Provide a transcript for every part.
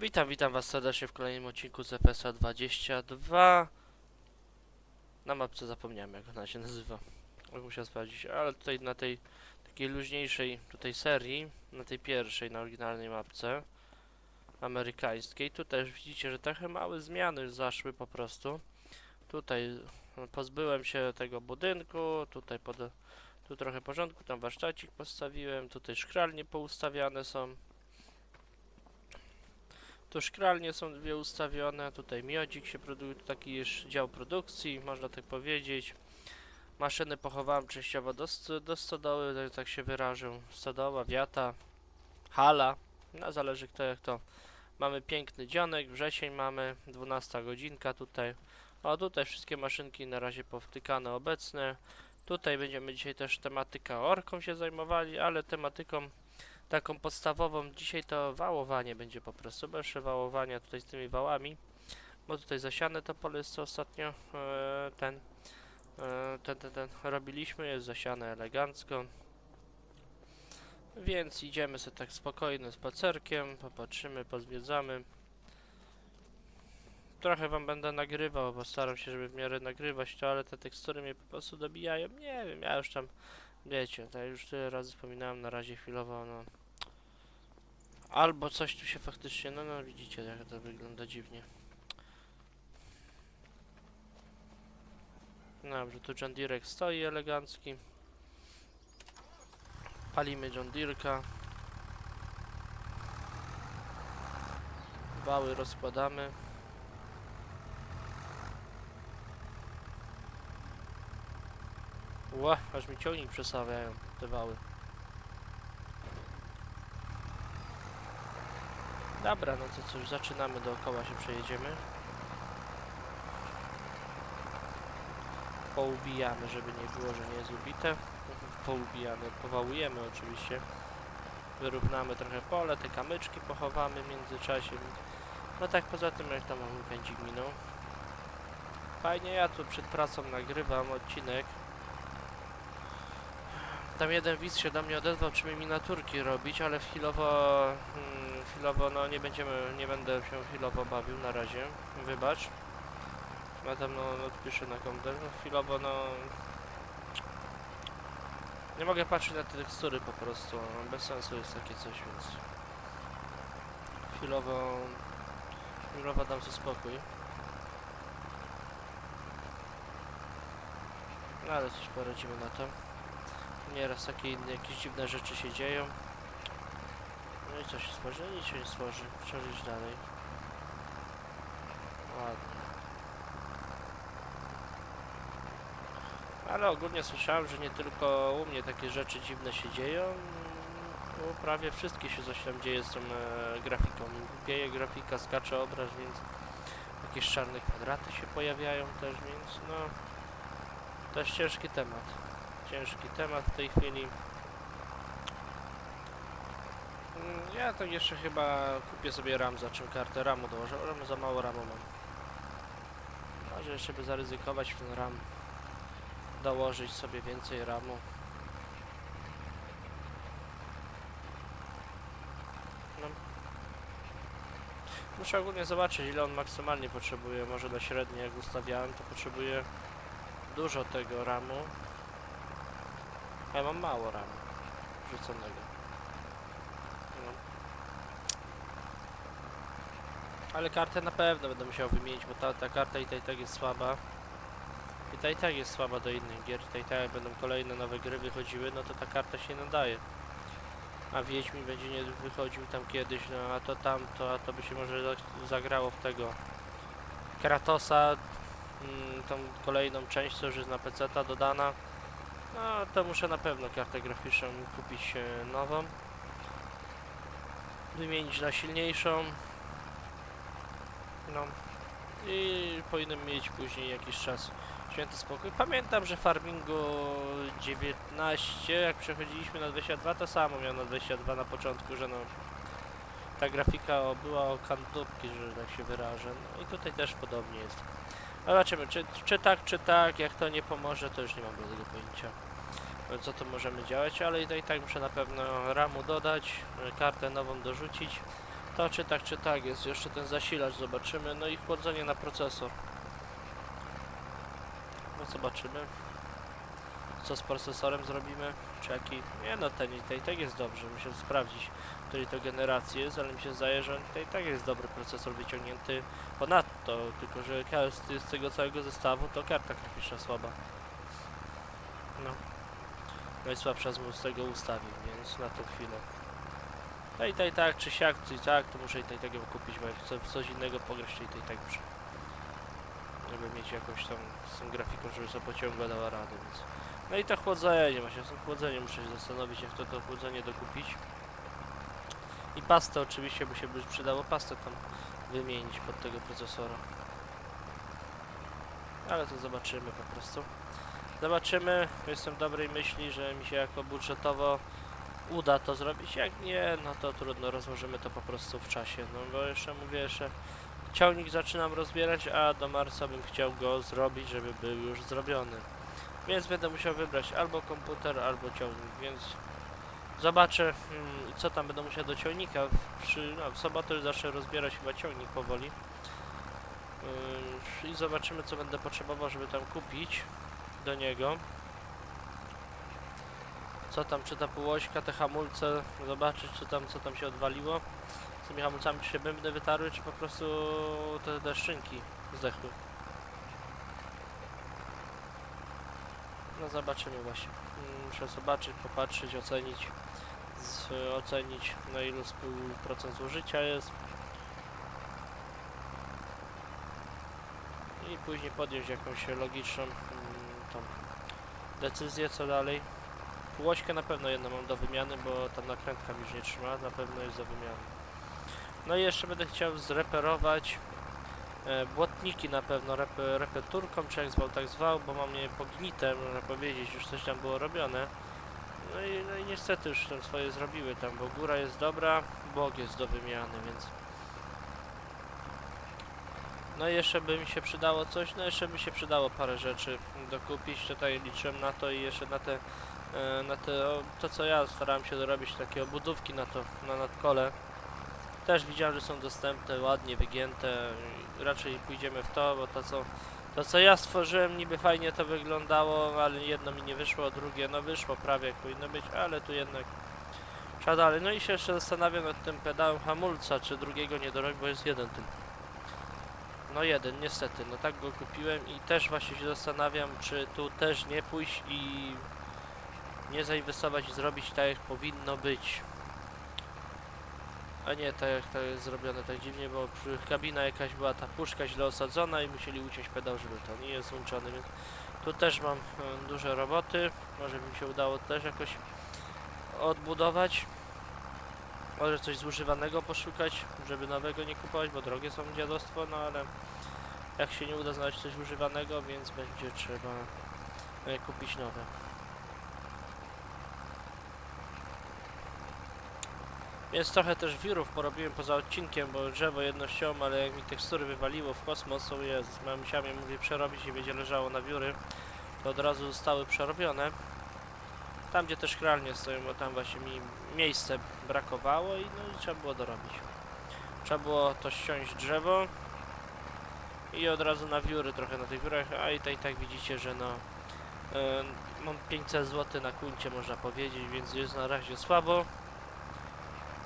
Witam, witam was serdecznie w kolejnym odcinku z FSA 22 Na mapce zapomniałem jak ona się nazywa. Jak musiałem sprawdzić, ale tutaj na tej takiej luźniejszej tutaj serii Na tej pierwszej, na oryginalnej mapce Amerykańskiej Tutaj już widzicie, że trochę małe zmiany zaszły po prostu. Tutaj no, pozbyłem się tego budynku Tutaj pod, tu trochę porządku, tam warsztacik postawiłem Tutaj szkralnie poustawiane są tu szkralnie są dwie ustawione, tutaj miodzik się produkuje, taki już dział produkcji, można tak powiedzieć. Maszyny pochowałem częściowo do, do stodoły, tak się wyrażę. Stodoła, wiata, hala, no zależy kto jak to. Mamy piękny dzionek, wrzesień mamy, 12 godzinka tutaj. O tutaj wszystkie maszynki na razie powtykane obecne. Tutaj będziemy dzisiaj też tematyka orką się zajmowali, ale tematyką taką podstawową dzisiaj to wałowanie będzie po prostu, bez wałowania tutaj z tymi wałami, bo tutaj zasiane to pole jest co ostatnio e, ten, e, ten, ten, ten robiliśmy, jest zasiane elegancko. Więc idziemy sobie tak spokojnym spacerkiem, popatrzymy, pozwiedzamy. Trochę wam będę nagrywał, bo staram się, żeby w miarę nagrywać to, ale te tekstury mnie po prostu dobijają. Nie wiem, ja już tam Wiecie, ja już tyle razy wspominałem, na razie chwilowo, no... Albo coś tu się faktycznie, no, no widzicie jak to wygląda dziwnie. Dobrze, tu John Deere stoi elegancki. Palimy John Deere'ka. Wały rozkładamy. Ła, aż mi ciągnik przesawiają te wały. Dobra, no to cóż, zaczynamy dookoła się przejedziemy. Poubijamy, żeby nie było, że nie jest ubite. Poubijamy, powałujemy oczywiście. Wyrównamy trochę pole, te kamyczki pochowamy w międzyczasie. No tak poza tym jak tam mamy pędzik minął. Fajnie, ja tu przed pracą nagrywam odcinek. Tam jeden widz się do mnie odezwał, czy mi miniaturki robić, ale chwilowo, hmm, chwilowo, no nie będziemy, nie będę się chwilowo bawił na razie, wybacz. Ja tam, no, odpiszę na komputer, no chwilowo, no... Nie mogę patrzeć na te tekstury po prostu, no, bez sensu jest takie coś, więc... Chwilowo... Chwilowo dam sobie spokój. No ale coś poradzimy na to. Nieraz takie inne, jakieś dziwne rzeczy się dzieją. No i co się stworzy? Nic się nie stworzy. Przeżyć dalej. Ładnie. Ale ogólnie słyszałem, że nie tylko u mnie takie rzeczy dziwne się dzieją. Bo prawie wszystkie się coś tam dzieje z tą e, grafiką. Bieje grafika, skacze obraz, więc jakieś czarne kwadraty się pojawiają też, więc no... To jest ciężki temat ciężki temat w tej chwili. Mm, Ja tak jeszcze chyba kupię sobie RAM, za czym kartę RAMu dołożę. RAM za mało RAMu mam. Może jeszcze by zaryzykować w ten RAM. Dołożyć sobie więcej RAMu. No. Muszę ogólnie zobaczyć ile on maksymalnie potrzebuje. Może dla średniej jak ustawiałem to potrzebuje dużo tego RAMu. Ja mam mało RAM wrzuconego. No. Ale kartę na pewno będę musiał wymienić, bo ta, ta karta i ta i tak jest słaba. I ta i tak jest słaba do innych gier. I ta i tak jak będą kolejne nowe gry wychodziły, no to ta karta się nadaje. A Wiedźmin będzie nie wychodził tam kiedyś, no a to tamto, a to by się może za- zagrało w tego Kratosa, mm, tą kolejną część, co już jest na PC-ta dodana. No, to muszę na pewno kartę graficzną kupić e, nową. Wymienić na silniejszą. No. I powinienem mieć później jakiś czas święty spokój. Pamiętam, że w Farmingu 19, jak przechodziliśmy na 22, to samo miałem na 22 na początku, że no ta grafika była o kantówki, że tak się wyrażę. No i tutaj też podobnie jest. No zobaczymy, czy, czy tak, czy tak, jak to nie pomoże, to już nie mam bladego pojęcia. Co to możemy działać, ale i tak, i tak muszę na pewno ramu dodać, e, kartę nową dorzucić. To czy tak, czy tak jest. Jeszcze ten zasilacz zobaczymy. No i chłodzenie na procesor. No zobaczymy. Co z procesorem zrobimy? Czy jaki? Nie no, ten i ten i tak jest dobrze. Muszę sprawdzić, której to generacji jest, ale mi się zdaje, że to i tak jest dobry procesor wyciągnięty ponadto. Tylko, że z, tego całego zestawu to karta graficzna słaba. No. Najsłabsza z z tego ustawień, więc na tą chwilę. No i tak, tak, czy siak, czy tak, to muszę i tak, tak ją kupić, bo chcę coś innego pograć, to i tak, tak muszę. Żeby mieć jakąś tam z tą grafiką, żeby sobie pociągła dała radę, więc... No i to chłodzenie, właśnie z tym muszę się zastanowić, jak to, to chłodzenie dokupić. I pastę oczywiście, bo się by przydało pastę tam wymienić pod tego procesora. Ale to zobaczymy po prostu. Zobaczymy, jestem dobrej myśli, że mi się jako budżetowo uda to zrobić. Jak nie, no to trudno, rozłożymy to po prostu w czasie. No bo jeszcze mówię, jeszcze ciągnik zaczynam rozbierać, a do marca bym chciał go zrobić, żeby był już zrobiony. Więc będę musiał wybrać albo komputer, albo ciągnik, więc zobaczę hmm, co tam będę musiał do ciągnika. Przy, no, w sobotę już zacznę rozbierać chyba ciągnik powoli. Yy, I zobaczymy co będę potrzebował, żeby tam kupić do niego. Co tam, czy ta półośka, te hamulce, zobaczyć czy tam, co tam się odwaliło. Z tymi hamulcami czy się bębny wytarły, czy po prostu te deszczynki zdechły. No zobaczymy właśnie. Mm, Muszę zobaczyć, popatrzeć, ocenić, z, ocenić na ilu procent zużycia jest. I później podjąć jakąś logiczną mm, tą decyzję co dalej. Łośkę na pewno jedną mam do wymiany, bo tam nakrętka mi już nie trzyma, na pewno jest do wymiany. No i jeszcze będę chciał zreperować błotniki na pewno rep, repeturką, czy jak zwał tak zwał, bo mam je pognite, można powiedzieć, już coś tam było robione. No i, no i niestety już tam swoje zrobiły tam, bo góra jest dobra, bok jest do wymiany, więc... No i jeszcze by mi się przydało coś, no jeszcze by się przydało parę rzeczy dokupić, tutaj liczyłem na to i jeszcze na te, e, na te, to co ja starałem się dorobić, takie obudówki na to, na nadkole. Też widziałem, że są dostępne, ładnie wygięte, raczej pójdziemy w to, bo to co, to co ja stworzyłem niby fajnie to wyglądało, ale jedno mi nie wyszło, drugie no wyszło prawie jak powinno być, ale tu jednak trzeba dalej. No i się jeszcze zastanawiam nad tym pedałem hamulca, czy drugiego nie dorobić, bo jest jeden tylko. No jeden, niestety, no tak go kupiłem i też właśnie się zastanawiam, czy tu też nie pójść i nie zainwestować i zrobić tak jak powinno być. A nie tak jak to jest zrobione tak dziwnie, bo kabina jakaś była ta puszka źle osadzona i musieli uciąć pedał, żeby to nie jest włączony, więc tu też mam e, duże roboty. Może mi się udało też jakoś odbudować. Może coś zużywanego poszukać, żeby nowego nie kupować, bo drogie są dziadostwo, no ale jak się nie uda znaleźć coś używanego, więc będzie trzeba e, kupić nowe. Więc trochę też wirów porobiłem poza odcinkiem, bo drzewo jedno ściąłem, ale jak mi tekstury wywaliło w kosmos, to jest, musiałem je mówię przerobić i będzie leżało na wióry, to od razu zostały przerobione. Tam gdzie te szklarnie stoją, bo tam właśnie mi miejsce brakowało i no i trzeba było dorobić. Trzeba było to ściąć drzewo i od razu na wióry trochę na tych wiórach, a i tak, i tak widzicie, że no e, mam 500 zł na kuncie można powiedzieć, więc jest na razie słabo.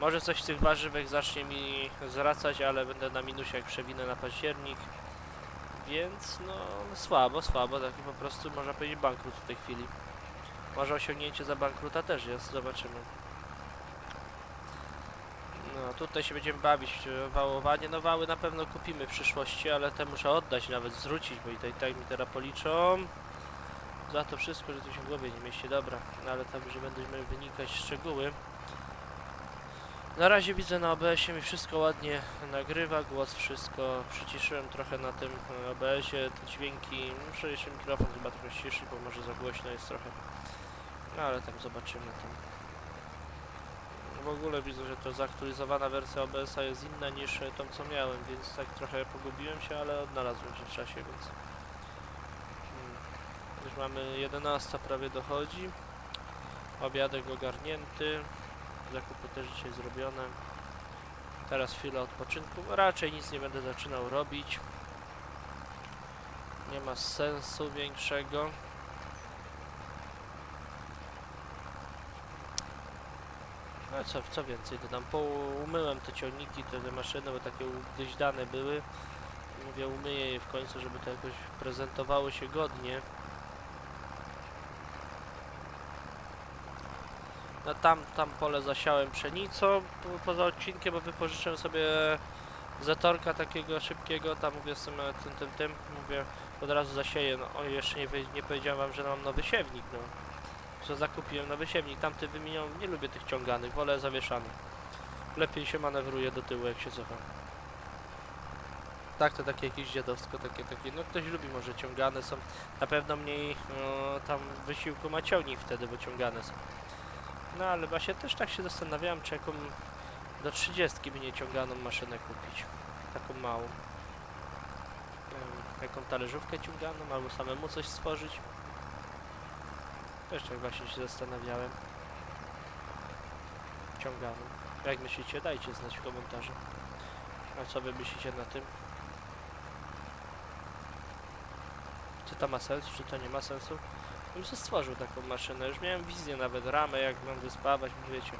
Może coś z tych warzywek zacznie mi zwracać, ale będę na minusie jak przewinę na październik. Więc no słabo, słabo, taki po prostu można powiedzieć bankrut w tej chwili. Może osiągnięcie za bankruta też jest, zobaczymy. No tutaj się będziemy bawić wałowanie. No wały na pewno kupimy w przyszłości, ale te muszę oddać, nawet zwrócić, bo i tak, i tak mi teraz policzą. Za to wszystko, że tu się w głowie nie mieści, dobra. No ale tam już będziemy wynikać szczegóły. Na razie widzę na OBS-ie mi wszystko ładnie nagrywa, głos wszystko przyciszyłem trochę na tym OBS-ie, te dźwięki, muszę jeszcze mikrofon chyba trochę ściszyć, bo może za głośno jest trochę. No ale tam zobaczymy tam. W ogóle widzę, że to zaktualizowana wersja OBS-a jest inna niż tą co miałem, więc tak trochę pogubiłem się, ale odnalazłem się w czasie, więc... Hmm. Już mamy 11 prawie dochodzi. Obiadek ogarnięty. Zakupy też dzisiaj zrobione. Teraz chwilę odpoczynku. Raczej nic nie będę zaczynał robić. Nie ma sensu większego. No co, co więcej dodam? Po, umyłem te ciągniki, te, te maszyny, bo takie ugdyźdane były. Mówię, umyję je w końcu, żeby to jakoś prezentowało się godnie. No tam, tam pole zasiałem pszenicą po, poza odcinkiem, bo wypożyczyłem sobie zatorka takiego szybkiego, tam mówię z tym, tym, tym, mówię, od razu zasieję, no o, jeszcze nie, nie powiedziałem wam, że mam nowy siewnik, no. Że zakupiłem nowy siewnik, tamty wymienią, nie lubię tych ciąganych, wolę zawieszany. Lepiej się manewruje do tyłu, jak się cofa. Tak, to takie jakieś dziadowsko, takie, takie, no ktoś lubi może ciągane są, na pewno mniej no, tam wysiłku ma ciągnik wtedy, bo ciągane są. No ale właśnie też tak się zastanawiałem, czy jaką do 30 by nie ciąganą maszynę kupić. Taką małą. Jaką talerzówkę ciąganą, albo samemu coś stworzyć. Też tak właśnie się zastanawiałem. Ciąganą. Jak myślicie? Dajcie znać w komentarzu. A co wy myślicie na tym? Czy to ma sens, czy to nie ma sensu? Bym sobie stworzył taką maszynę. Już miałem wizję nawet, ramę, jak mam wyspawać, wiecie.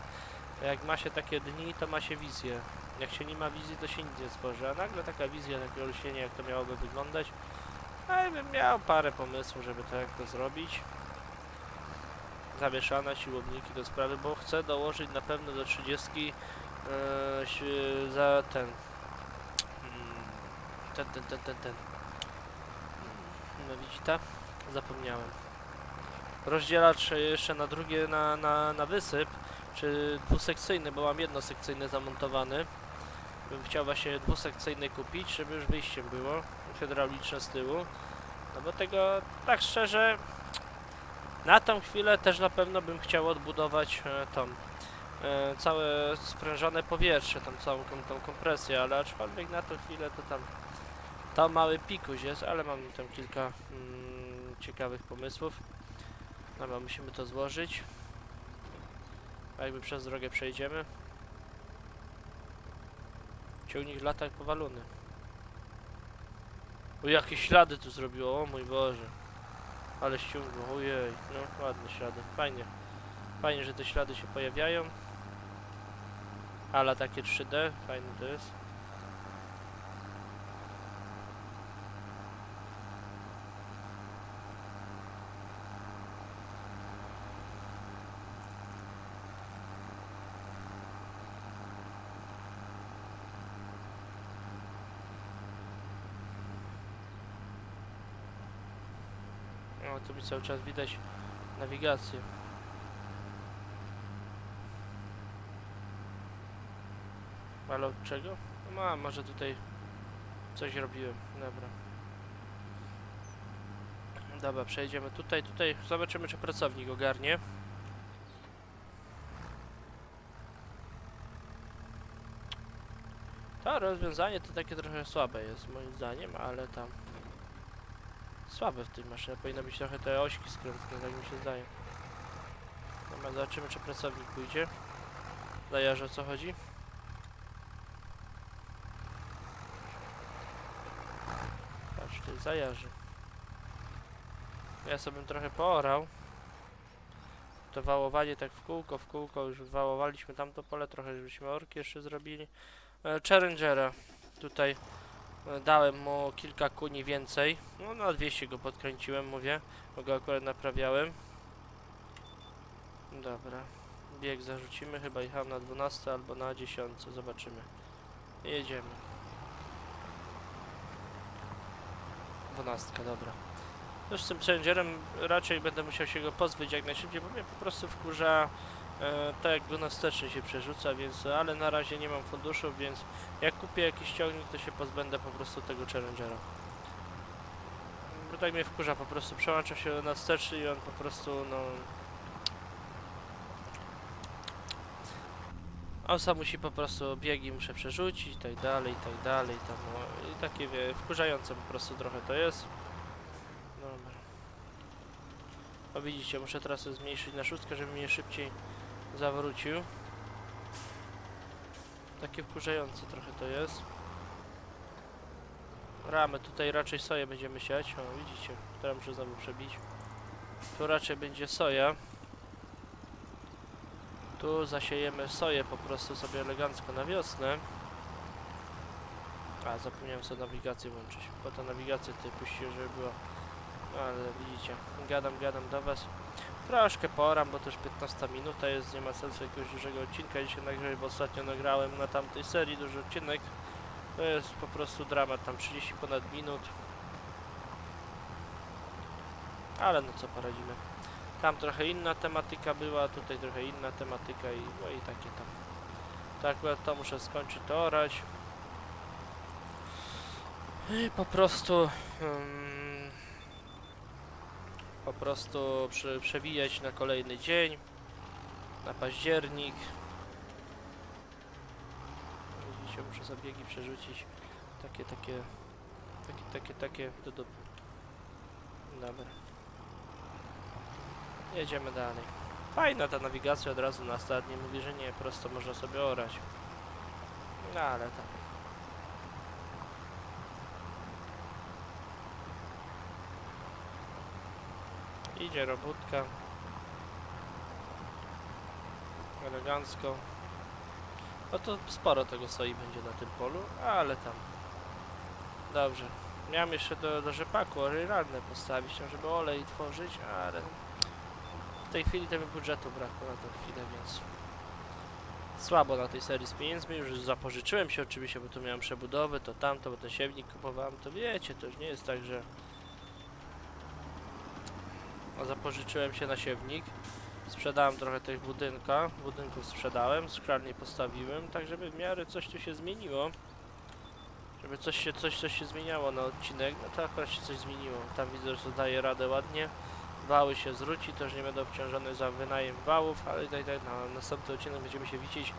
Jak ma się takie dni, to ma się wizję. Jak się nie ma wizji, to się nic nie stworzy. A nagle taka wizja, takie olśnienie, jak to miałoby wyglądać. A i bym miał parę pomysłów, żeby to jak to zrobić. Zawieszane siłowniki do sprawy, bo chcę dołożyć na pewno do 30 yy, si- za ten. mm, Ten, ten, ten, ten, ten. No widzicie? Zapomniałem rozdzielacz jeszcze na drugie, na, na, na wysyp, czy dwusekcyjny, bo mam jednosekcyjny zamontowany. Bym chciał właśnie dwusekcyjny kupić, żeby już wyjściem było, hydrauliczne z tyłu. No bo tego, tak szczerze, na tą chwilę też na pewno bym chciał odbudować e, tą e, całe sprężone powietrze, tą całą kom, tą kompresję, ale aczkolwiek na tą chwilę to tam to mały pikuś jest, ale mam tam kilka mm, ciekawych pomysłów. Dobra, musimy to złożyć. Jakby przez drogę przejdziemy. Ciągnik lata jak powalony. O, jakie ślady tu zrobiło, o mój Boże. Ale ściągło, ojej, no ładne ślady, fajnie. Fajnie, że te ślady się pojawiają. Ale takie 3D, fajne to jest. No, tu mi cały czas widać nawigację. Ale od czego? No, a, może tutaj coś robiłem. Dobra. Dobra, przejdziemy tutaj, tutaj zobaczymy czy pracownik ogarnie. To rozwiązanie to takie trochę słabe jest moim zdaniem, ale tam słabe w tej maszynie. Powinno być trochę te ośki skrętne, tak mi się zdaje. Dobra, zobaczymy czy pracownik pójdzie. Zajarze o co chodzi. Patrz, ty zajarzy. Ja sobie trochę poorał. To wałowanie tak w kółko, w kółko, już wałowaliśmy tamto pole, trochę żebyśmy orki jeszcze zrobili. E, Challengera tutaj dałem mu kilka kuni więcej. No na 200 go podkręciłem, mówię, bo go akurat naprawiałem. Dobra, bieg zarzucimy, chyba jechałem na 12 albo na 10, zobaczymy. Jedziemy. 12, dobra. Już z tym Challengerem raczej będę musiał się go pozbyć jak najszybciej, bo mnie po prostu wkurza e, tak jak go na wsteczny się przerzuca, więc, ale na razie nie mam funduszów, więc jak kupię jakiś ciągnik, to się pozbędę po prostu tego Challengera. Bo tak mnie wkurza, po prostu przełącza się na wsteczny i on po prostu, no... On sam musi po prostu biegi muszę przerzucić i tak dalej, i tak dalej, tam, no, i takie wie, wkurzające po prostu trochę to jest. Dobra. O widzicie, muszę teraz zmniejszyć na szóstkę, żeby mnie szybciej zawrócił. Takie wkurzające trochę to jest. Ramy tutaj raczej soję będziemy siać. O, widzicie, teraz muszę znowu przebić. Tu raczej będzie soja. Tu zasiejemy soję po prostu sobie elegancko na wiosnę. A, zapomniałem sobie nawigację włączyć. Po to nawigację tutaj puściłem, żeby było. Ale widzicie, gadam, gadam do was. Troszkę poram, bo też 15 minuta jest, nie ma sensu jakiegoś dużego odcinka dzisiaj nagrać, bo ostatnio nagrałem na tamtej serii duży odcinek. To jest po prostu dramat, tam 30 ponad minut. Ale no co poradzimy. Tam trochę inna tematyka była, tutaj trochę inna tematyka i no i takie tam. Tak akurat to muszę skończyć to orać. I po prostu mm, po prostu prze, przewijać na kolejny dzień, na październik. Widzicie, muszę zabiegi przerzucić. Takie, takie, takie, takie, takie, do dupy. Dobra. Jedziemy dalej. Fajna ta nawigacja od razu na start, nie mówi, że nie, prosto można sobie orać. No ale tam. Idzie robótka. Elegancko. No to sporo tego soi będzie na tym polu, ale tam. Dobrze. Miałem jeszcze do, do rzepaku oryralne postawić, tam, żeby olej tworzyć, ale w tej chwili mi budżetu brakło na tę chwilę, więc słabo na tej serii z pieniędzmi. Już zapożyczyłem się oczywiście, bo tu miałem przebudowy, to tamto, bo ten siewnik kupowałem, to wiecie, to już nie jest tak, że zapożyczyłem się na siewnik. Sprzedałem trochę tych budynka, budynków sprzedałem, szklarnię postawiłem, tak żeby w miarę coś tu się zmieniło. Żeby coś się, coś, coś się zmieniało na odcinek, no to akurat się coś zmieniło. Tam widzę, że daje radę ładnie. Wały się zwróci, też nie będę obciążony za wynajem wałów, ale tak, tak, na następny odcinek będziemy się widzieć.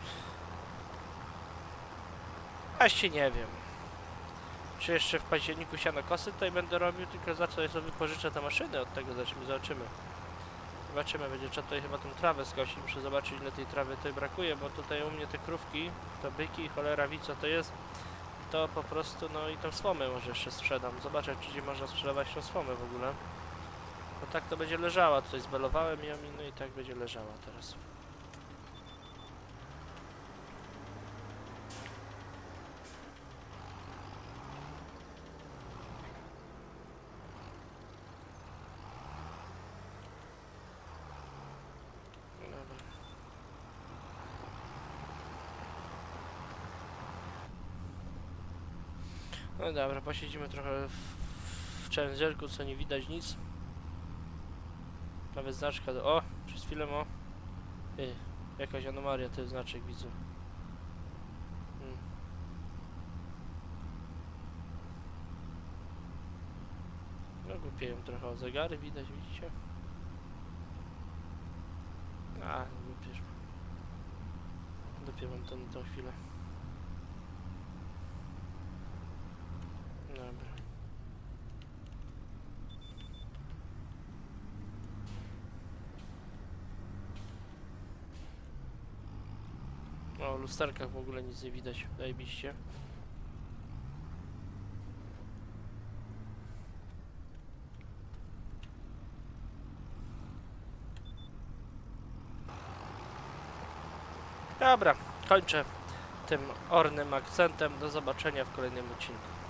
Właśnie nie wiem. Czy jeszcze w październiku sianokosy tutaj będę robił, tylko za co ja sobie pożyczę te maszyny od tego, zobaczymy, zobaczymy. Zobaczymy, będzie trzeba tutaj chyba tą trawę skosić, muszę zobaczyć ile tej trawy tutaj brakuje, bo tutaj u mnie te krówki, to byki, cholera wie co to jest, to po prostu, no i tą słomę może jeszcze sprzedam, zobaczę czy gdzie można sprzedawać tą słomę w ogóle. Bo tak to będzie leżała, tutaj zbelowałem ją i no i tak będzie leżała teraz. Dobra. No dobra, posiedzimy trochę w, w challengerku, co nie widać nic. Nawet znaczka do... O! Przez chwilę o! Ty, jakaś anomalia, ten znaczek widzę. Hmm. No głupieją trochę o zegary, widać, widzicie? A, głupież. Dopiero mam to na tą chwilę. Dobra. O, lusterkach w ogóle nic nie widać, zajebiście. Dobra, kończę tym ornym akcentem. Do zobaczenia w kolejnym odcinku.